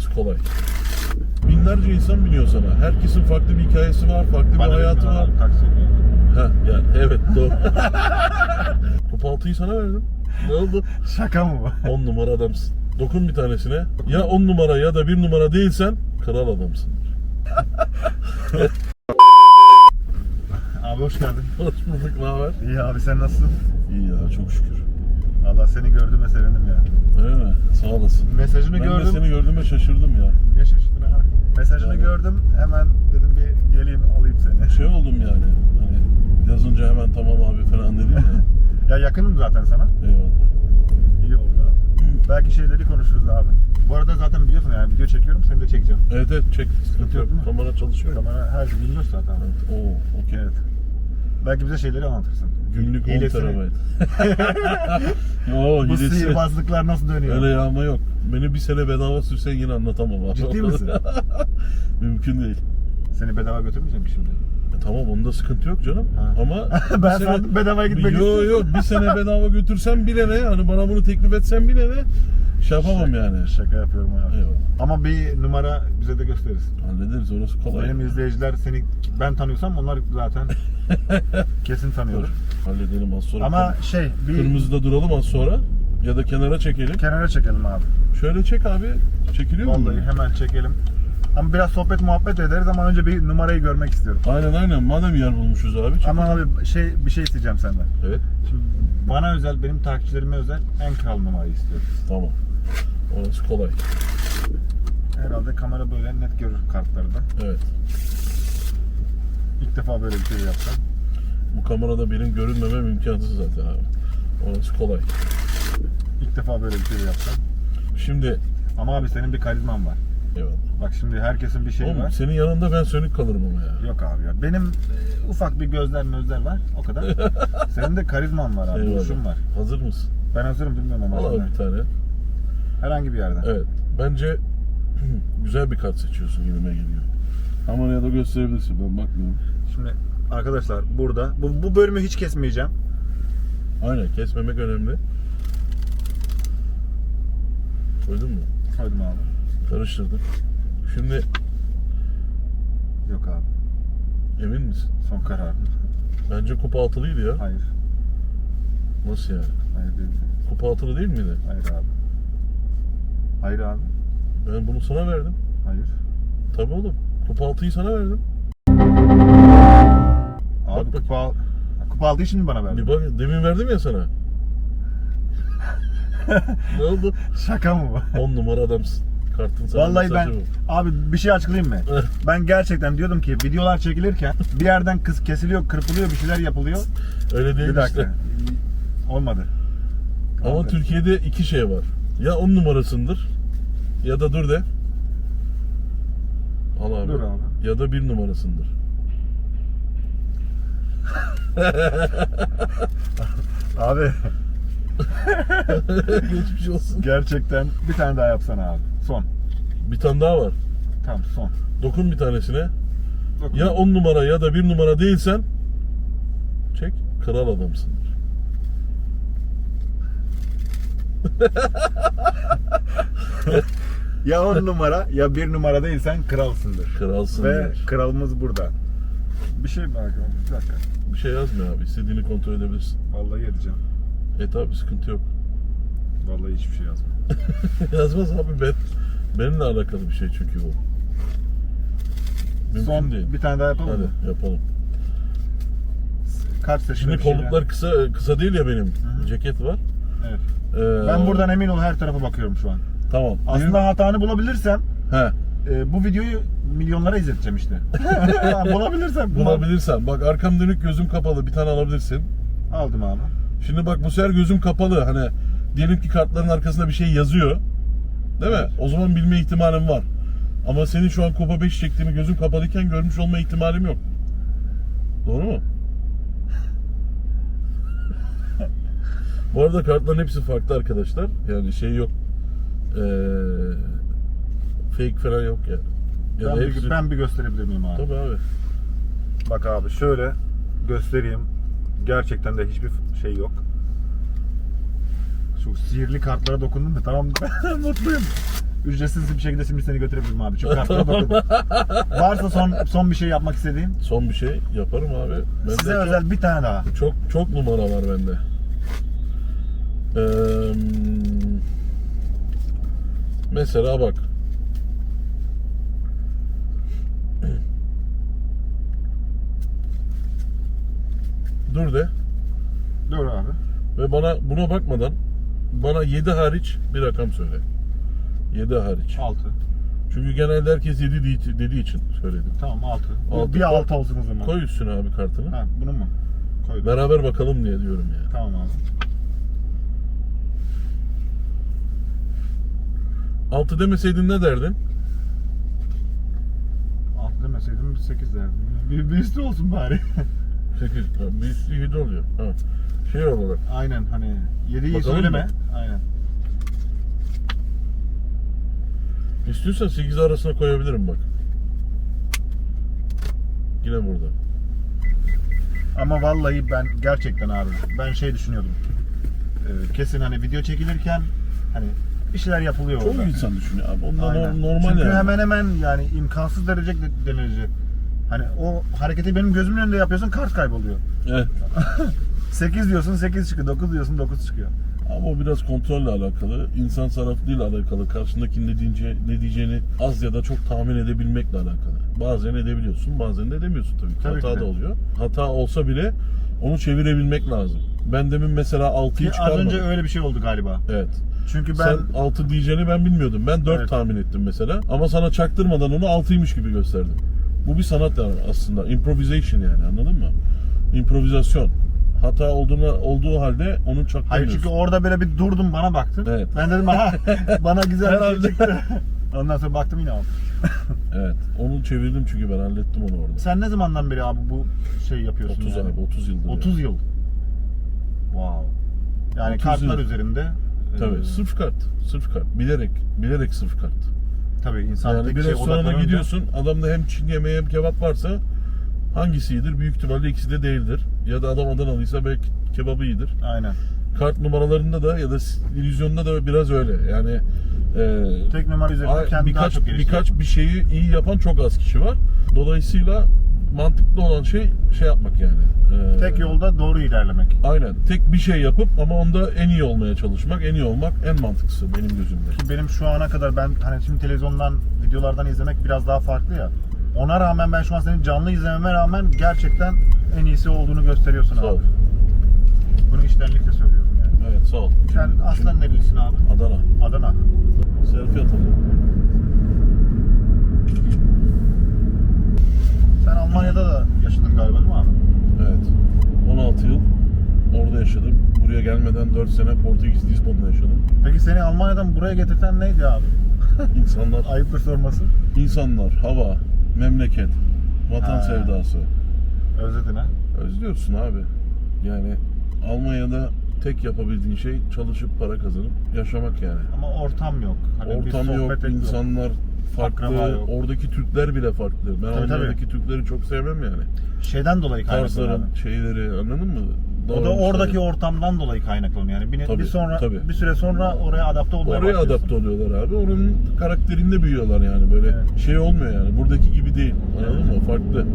Orası kolay. Binlerce insan biniyor sana. Herkesin farklı bir hikayesi var, farklı bir hayatı var. Taksi. Ha yani evet doğru. Kupa altıyı sana verdim. Ne oldu? Şaka mı bu? 10 numara adamsın. Dokun bir tanesine. Ya 10 numara ya da 1 numara değilsen kral adamsın. Abi hoş geldin. Hoş bulduk, ne haber? İyi abi sen nasılsın? İyi ya çok şükür. Allah seni gördüğüme sevindim ya. Öyle mi? Sağ olasın. Mesajını Ben gördüm. seni gördüğüme şaşırdım ya. Niye şaşırdın abi? Mesajını Yani. gördüm. Hemen dedim bir geleyim alayım seni. Şey oldum yani. Hani yazınca hemen tamam abi falan dedim ya. Ya yakınım zaten sana. Eyvallah. İyi oldu abi. Belki şeyleri konuşuruz abi. Bu arada zaten biliyorsun yani video çekiyorum seni de çekeceğim. Evet evet çek. Sıkıntı yok. Kamera çalışıyor. Kamera her gün biliyorsun zaten. Evet. Oo, okey. Evet. Belki bize şeyleri anlatırsın. Günlük 10 Hilesini. terabayt. Oo, Bu hilesi. sihirbazlıklar nasıl dönüyor? Öyle yağma yok. Beni bir sene bedava sürsen yine anlatamam abi. Ciddi misin? Mümkün değil. Seni bedava götürmeyeceğim ki şimdi. E, tamam onda sıkıntı yok canım. Ha. Ama Ben bir sandım bedavaya gitmek Yok istiyorsun. yok bir sene bedava götürsen bile ne? Hani bana bunu teklif etsen bile ne? Şey yapamam yani. Şaka yapıyorum abi. Eyvallah. Ama bir numara bize de gösteririz. Hallederiz orası kolay. Benim izleyiciler seni ben tanıyorsam onlar zaten kesin Dur, tanıyorlar. Halledelim az sonra. Ama şey bir Kırmızıda duralım az sonra. Ya da kenara çekelim. kenara çekelim abi. Şöyle çek abi. Çekiliyor mu? Vallahi hemen çekelim. Ama biraz sohbet muhabbet ederiz ama önce bir numarayı görmek istiyorum. Aynen aynen. Madem yer bulmuşuz abi. çek. Ama abi şey bir şey isteyeceğim senden. Evet. Şimdi bana özel, benim takipçilerime özel en kral numarayı istiyorum. Tamam. Orası kolay. Herhalde kamera böyle net görür kartları da. Evet. İlk defa böyle bir şey yapsam. Bu kamerada benim görünmemem imkansız zaten abi. Orası kolay. İlk defa böyle bir şey yapsam. Şimdi Ama abi senin bir karizman var. eyvallah. Bak şimdi herkesin bir şeyi Oğlum, var. senin yanında ben sönük kalırım ama ya. Yok abi ya. Benim e, ufak bir gözler mözler var. O kadar. Senin de karizman var abi. Eyvallah. Duruşun var. Hazır mısın? Ben hazırım bilmiyorum ama. Al abi bir tane. Herhangi bir yerden. Evet. Bence güzel bir kart seçiyorsun gibime geliyor. Kameraya da gösterebilirsin ben bakmıyorum. Şimdi arkadaşlar burada bu, bu bölümü hiç kesmeyeceğim. Aynen kesmemek önemli. Koydun mu? Koydum abi. Karıştırdık. Şimdi Yok abi. emin misin? Son karar. Bence kupa altılıydı ya. Hayır. Nasıl yani? Hayır değil. Kupa altılı değil miydi? Hayır abi. Hayır abi. Ben bunu sana verdim. Hayır. Tabii oğlum. Kupa altıyı sana verdim. Abi kupa al- kupa aldığı için mi bana verdin? Bak demin verdim ya sana. ne oldu? Şaka mı bu? 10 numara adamsın. Kartın sana Vallahi ben bu. abi bir şey açıklayayım mı? Ben gerçekten diyordum ki videolar çekilirken bir yerden kız kesiliyor, kırpılıyor, bir şeyler yapılıyor. Öyle değil Bir dakika. işte. Olmadı. Ama Olmadı. Türkiye'de iki şey var. Ya 10 numarasındır ya da dur de. Al abi. Dur abi. Ya da bir numarasındır. Abi Geçmiş olsun. gerçekten bir tane daha yapsana abi. Son. Bir tane daha var. Tamam son. Dokun bir tanesine. Dokun. Ya 10 numara ya da bir numara değilsen çek kral adamsındır. Ya on numara ya bir numara değilsen kralsındır. Kralsın Ve kralımız burada. Bir şey bak bir dakika. Bir şey yazmıyor abi. İstediğini kontrol edebilirsin. Vallahi edeceğim. Et abi sıkıntı yok. Vallahi hiçbir şey yazmıyor. Yazmaz abi ben. Benimle alakalı bir şey çünkü bu. Mümkün Son değil. bir tane daha yapalım mı? Hadi yapalım. Kart seçme Şimdi bir şeyler. kolluklar kısa kısa değil ya benim. Hı hı. Ceket var. Evet. Ee, Ben buradan emin ol her tarafa bakıyorum şu an. Tamam. Aslında hatanı bulabilirsem He. E, bu videoyu milyonlara izleteceğim işte. bulabilirsem. Bulabilirsen. Bak arkam dönük gözüm kapalı. Bir tane alabilirsin. Aldım abi. Şimdi bak bu sefer gözüm kapalı. Hani diyelim ki kartların arkasında bir şey yazıyor. Değil mi? Evet. O zaman bilme ihtimalim var. Ama senin şu an Kupa 5 çektiğini gözün kapalıyken görmüş olma ihtimalim yok. Doğru mu? Bu arada kartların hepsi farklı arkadaşlar. Yani şey yok. Ee, fake falan yok yani. Ya Ben, da bir, hepsi... ben bir gösterebilir miyim abi? Tabii abi. Bak abi şöyle göstereyim. Gerçekten de hiçbir şey yok. Şu sihirli kartlara dokundum da tamam mutluyum. ücretsiz bir şekilde şimdi seni götürebilirim abi. Çünkü kartlara bakın. Varsa son son bir şey yapmak istediğin Son bir şey yaparım abi. Bende size çok- özel bir tane daha. Çok çok numara var bende. Ee, mesela bak. Dur de Dur abi. ve bana buna bakmadan bana 7 hariç bir rakam söyle. 7 hariç. 6. Çünkü genelde herkes 7 dediği, dediği için söyledim. Tamam 6. Altı Bir koy. 6 olsun o zaman. Koy üstüne abi kartını. Ha bunu mu? Koydum. Beraber bakalım diye diyorum ya. Tamam abi. 6 demeseydin ne derdin? 6 demeseydim 8 derdim. Bir, bir üstü olsun bari. 8. Bir üstü 7 oluyor. Ha. Şey olarak. Aynen hani 7'yi Bakalım söyleme. mı? Aynen. İstiyorsan 8 arasına koyabilirim bak. Yine burada. Ama vallahi ben gerçekten abi ben şey düşünüyordum. Ee, kesin hani video çekilirken hani bir şeyler yapılıyor Çoğu orada. insan düşünüyor abi. Onlar Aynen. normal Çünkü yani. hemen hemen yani imkansız derece denirici. Hani o hareketi benim gözümün önünde yapıyorsun kart kayboluyor. Evet. 8 diyorsun 8 çıkıyor. 9 diyorsun 9 çıkıyor. Ama o biraz kontrolle alakalı. İnsan sarraflığıyla alakalı. Karşındaki ne, diyece, ne diyeceğini az ya da çok tahmin edebilmekle alakalı. Bazen edebiliyorsun, bazen de edemiyorsun tabii. ki. Tabii ki Hata de. da oluyor. Hata olsa bile onu çevirebilmek lazım. Ben demin mesela 6'yı Ki az çıkarmadım. önce öyle bir şey oldu galiba. Evet. Çünkü ben Sen 6 diyeceğini ben bilmiyordum. Ben 4 Evet. tahmin ettim mesela. Ama sana çaktırmadan onu 6'ymış gibi gösterdim. Bu bir sanat aslında. Improvisation yani anladın mı? İmprovizasyon. Hata olduğuna olduğu halde onu Hayır çaktırmıyorsun. çünkü orada böyle bir durdum bana baktın. Evet. Ben dedim aha bana güzel bir Herhalde. şey çıktı. Ondan sonra baktım yine aldım. Evet. Onu çevirdim çünkü ben hallettim onu orada. Sen ne zamandan beri abi bu şey yapıyorsun 30 yani? abi 30 yıldır. 30 yani. yıl. Wow. Yani 30 kartlar yıl. üzerinde. Tabii e, sırf kart. Sırf kart. Bilerek. Bilerek sırf kart. Tabii insan Yani bir restorana gidiyorsun. Adamda hem Çin yemeği hem kebap varsa hangisidir? Büyük ihtimalle ikisi de değildir. Ya da adam Adanalıysa belki kebabı iyidir. Aynen. kart numaralarında da ya da illüzyonda da biraz öyle. Yani e, Tek numara üzerinde ay- kendini daha birkaç çok birkaç bir şeyi iyi yapan çok az kişi var. Dolayısıyla mantıklı olan şey şey yapmak yani. E, Tek yolda doğru ilerlemek. Aynen. Tek bir şey yapıp ama onda en iyi olmaya çalışmak, en iyi olmak en mantıklısı benim gözümde. Ki benim şu ana kadar ben hani şimdi televizyondan, videolardan izlemek biraz daha farklı ya. Ona rağmen ben şu an seni canlı izlememe rağmen gerçekten en iyisi olduğunu gösteriyorsun Sağ ol. abi. Bunu içtenlikle söylüyorum yani. Evet, sağ ol. Sen aslen nerelisin abi? Adana. Adana. Selfie atalım. Almanya'da da yaşadın galiba değil mi abi? Evet. 16 yıl orada yaşadım. Buraya gelmeden 4 sene Portekiz Lisbon'da yaşadım. Peki seni Almanya'dan buraya getirten neydi abi? İnsanlar Ayıptır sorması. İnsanlar, hava, memleket, vatan Ha. sevdası. Özledin ha? Özlüyorsun abi. Yani Almanya'da tek yapabildiğin şey çalışıp para kazanıp yaşamak yani. Ama ortam yok. Hani bir Ortam yok, sohbet et insanlar farklı. Akraba yok. Oradaki Türkler bile farklı. Ben Tabii, Almanya'daki Türkleri çok sevmem yani. Şeyden dolayı kaynaklanıyor. Tarzların, şeyleri anladın mı? O da Davranışları. oradaki ortamdan dolayı kaynaklanıyor. Yani bir, Tabii, bir sonra tabii. bir süre sonra oraya adapte olmaya Oraya başlıyorsun. adapte oluyorlar abi. Onun karakterinde büyüyorlar yani. Böyle Evet. şey olmuyor yani. Buradaki gibi değil. Anladın mı? Farklı.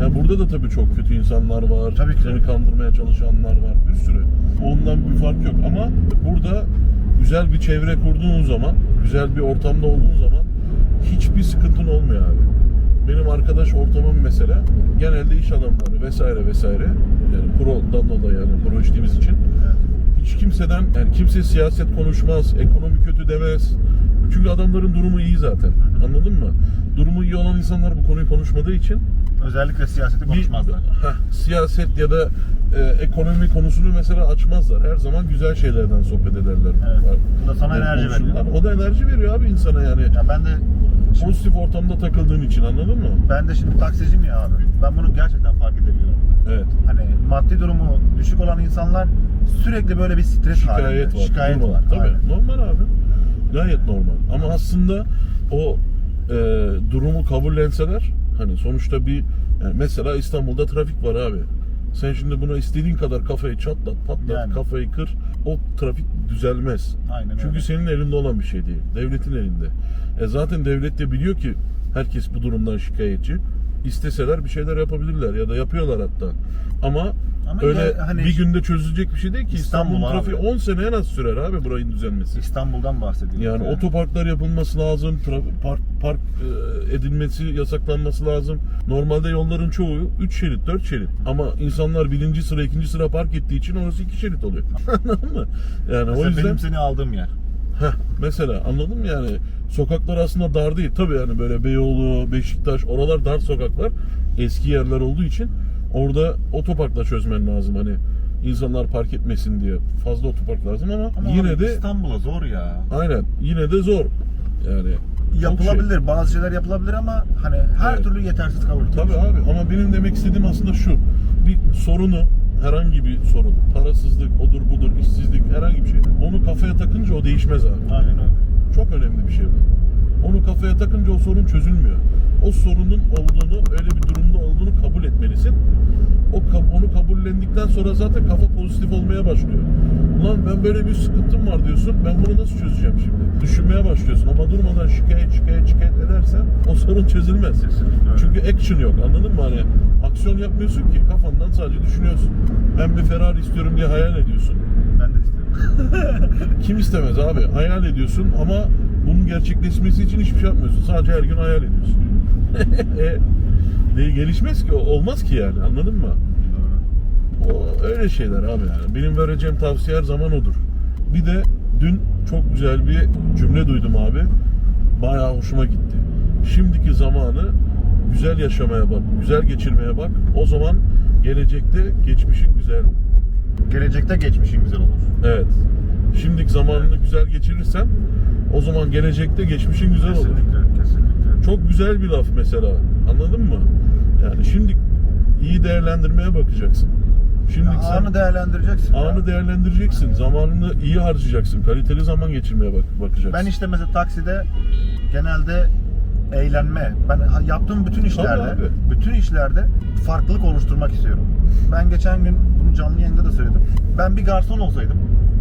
Yani burada da tabii çok kötü insanlar var. Tabii ki. Seni kandırmaya çalışanlar var. Bir sürü. Ondan bir fark yok ama burada güzel bir çevre kurduğun zaman, güzel bir ortamda olduğun zaman hiçbir sıkıntın olmuyor abi. Benim arkadaş ortamım mesela genelde iş adamları vesaire vesaire. Yani prodan dolayı yani pro içtiğimiz için hiç kimseden yani kimse siyaset konuşmaz, ekonomi kötü demez. Çünkü adamların durumu iyi zaten. Anladın mı? Durumu iyi olan insanlar bu konuyu konuşmadığı için Özellikle siyaseti konuşmazlar. Heh, siyaset ya da e, ekonomi konusunu mesela açmazlar. Her zaman güzel şeylerden sohbet ederler. Evet. Bu da sana enerji veriyor. O da enerji veriyor abi insana yani. Ya ben de Pozitif ortamda takıldığın için anladın mı? ben de şimdi taksiciyim ya abi. Ben bunu gerçekten fark edebiliyorum. Evet. Hani maddi durumu düşük olan insanlar sürekli böyle bir stres Şikayet halinde. var. Şikayet durma. var. Tabii. Aynen. Normal abi. Gayet normal. Ama aslında o e, durumu kabullenseler hani sonuçta bir yani mesela İstanbul'da trafik var abi. Sen şimdi buna istediğin kadar kafayı çatlat, patlat, Yani. kafayı kır. O trafik düzelmez. Aynen Çünkü öyle. senin elinde olan bir şey değil. Devletin elinde. E zaten devlet de biliyor ki herkes bu durumdan şikayetçi. İsteseler bir şeyler yapabilirler ya da yapıyorlar hatta. Ama, Ama öyle ya hani bir günde çözülecek bir şey değil ki. İstanbul İstanbul, trafiği abi. 10 sene en az sürer abi burayın düzelmesi. İstanbul'dan bahsediyoruz. Yani otoparklar yapılması lazım, park, park e, edilmesi, yasaklanması lazım. Normalde yolların çoğu 3 şerit, 4 şerit. Ama insanlar birinci sıra, ikinci sıra park ettiği için orası 2 şerit oluyor. Anladın mı? Yani Mesela o yüzden benim seni aldığım yer. Heh, mesela anladın mı yani sokaklar aslında dar değil. Tabii yani böyle Beyoğlu, Beşiktaş oralar dar sokaklar. Eski yerler olduğu için orada otoparkla çözmen lazım hani insanlar park etmesin diye. Fazla otopark lazım ama, Ama yine de İstanbul'a zor ya. aynen yine de zor. Yani çok Yapılabilir, şey. bazı şeyler yapılabilir ama hani her Evet. türlü yetersiz kalır. Tabii abi ama benim demek istediğim aslında şu. Bir sorunu herhangi bir sorun, parasızlık, odur budur, işsizlik herhangi bir şey. Onu kafaya takınca o değişmez abi. Aynen öyle. Çok önemli bir şey bu. Onu kafaya takınca o sorun çözülmüyor. O sorunun olduğunu, öyle bir durumda olduğunu kabul etmelisin. O onu kabullendikten sonra zaten kafa pozitif olmaya başlıyor. Ulan ben böyle bir sıkıntım var diyorsun. Ben bunu nasıl çözeceğim şimdi? Düşünmeye başlıyorsun ama durmadan şikayet şikayet şikayet edersen o sorun çözülmez. Kesinlikle öyle. Çünkü action yok. Anladın mı? Hani aksiyon yapmıyorsun ki kafandan sadece düşünüyorsun. Ben bir Ferrari istiyorum diye hayal ediyorsun. Ben de istiyorum. Kim istemez abi? Hayal ediyorsun ama bunun gerçekleşmesi için hiçbir şey yapmıyorsun. Sadece her gün hayal ediyorsun. e, ne gelişmez ki? Olmaz ki yani. Anladın mı? O öyle şeyler abi yani. Benim vereceğim tavsiye her zaman odur. Bir de dün çok güzel bir cümle duydum abi. Bayağı hoşuma gitti. Şimdiki zamanı güzel yaşamaya bak, güzel geçirmeye bak. O zaman gelecekte geçmişin güzel. Gelecekte geçmişin güzel olur. Evet. Şimdiki zamanını güzel geçirirsen o zaman gelecekte geçmişin güzel olur. Kesinlikle, kesinlikle. Çok güzel bir laf mesela. Anladın mı? Yani şimdi iyi değerlendirmeye bakacaksın. Şimdi Ya sen anı değerlendireceksin. ya. anı değerlendireceksin. Zamanını iyi harcayacaksın. Kaliteli zaman geçirmeye bak bakacaksın. Ben işte mesela takside genelde eğlenme. Ben yaptığım bütün işlerde, bütün işlerde farklılık oluşturmak istiyorum. Ben geçen gün bunu canlı yayında da söyledim. Ben bir garson olsaydım,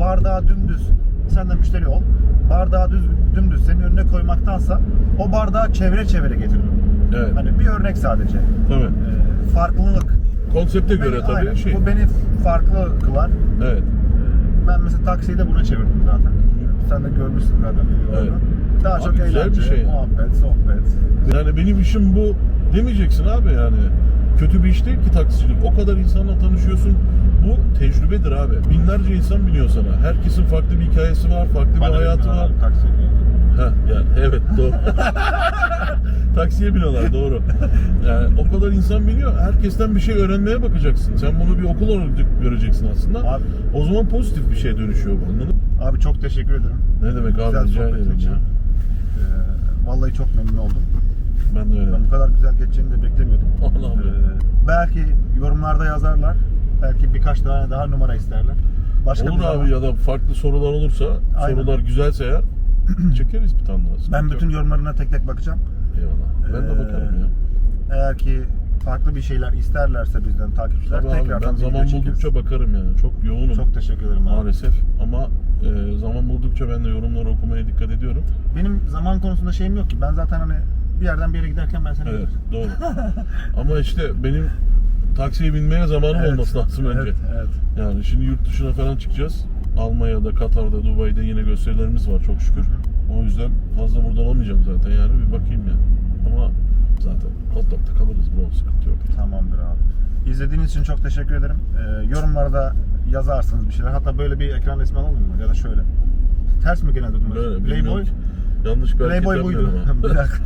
bardağı dümdüz, sen de müşteri ol, bardağı düz, dümdüz senin önüne koymaktansa o bardağı çevire çevire getiririm. Evet. Hani bir örnek sadece. Tabii. Ee, farklılık. Konsepte göre Beni- tabii aynen, şey. Bu beni farklı kılar. Evet. Ben mesela taksiyi de buna çevirdim zaten. Sen de görmüşsün zaten. videolarda. Evet. Daha Abi çok güzel bir eğlence, şey. muhabbet, sohbet. Yani benim işim bu demeyeceksin abi yani. Kötü bir iş değil ki taksicilik. O kadar insanla tanışıyorsun. Bu tecrübedir abi. Binlerce insan biniyor sana. Herkesin farklı bir hikayesi var, farklı bir Bana hayatı bilmiyorum var. abi, Taksi. Heh, yani evet doğru. Taksiye biniyorlar doğru. Yani o kadar insan biniyor. Herkesten bir şey öğrenmeye bakacaksın. Sen bunu bir okul olarak göreceksin aslında. Abi- O zaman pozitif bir şey dönüşüyor bu anladın mı? Abi çok teşekkür ederim. Ne demek abi Güzel rica sohbetin ederim için. ya. Ee, vallahi çok memnun oldum. Ben de öyle. Ben bu kadar güzel geçeceğini de beklemiyordum. Allah'ım ya. Ee, belki yorumlarda yazarlar. Belki birkaç tane daha numara isterler. Başka Olur bir abi zaman- ya da farklı sorular olursa, Aynen. sorular güzelse eğer çekeriz bir tane daha. Sıkıntı Ben bütün yok. yorumlarına tek tek bakacağım. Eyvallah. Ben de Ee, bakarım ya. Eğer ki farklı bir şeyler isterlerse bizden takipçiler Tabii abi tekrardan ben video zaman çekeriz. buldukça bakarım yani. Çok yoğunum. Çok teşekkür ederim abi. maalesef ama e, zaman buldukça ben de yorumları okumaya dikkat ediyorum. Benim zaman konusunda şeyim yok ki. Ben zaten hani bir yerden bir yere giderken ben seni Evet görürüm. doğru. ama işte benim taksiye binmeye zamanım Evet, olması lazım önce. Evet, evet. Yani şimdi yurt dışına falan çıkacağız. Almanya'da, Katar'da, Dubai'de yine gösterilerimiz var çok şükür. O yüzden fazla burada olamayacağım zaten yani bir bakayım ya. Ama zaten Hotdog'da kalırız bro sıkıntı yok. Tamamdır abi. İzlediğiniz için çok teşekkür ederim. Ee, yorumlarda yazarsınız bir şeyler. Hatta böyle bir ekran resmi alalım mı? Ya da şöyle. Ters mi genelde? Böyle Playboy. Yanlış bir Playboy buydu. bir dakika.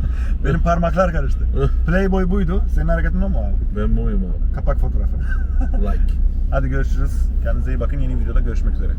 Benim parmaklar karıştı. Playboy buydu. Senin hareketin o mu abi? Ben buyum abi. Kapak fotoğrafı. Like. Hadi görüşürüz. Kendinize iyi bakın. Yeni videoda görüşmek üzere.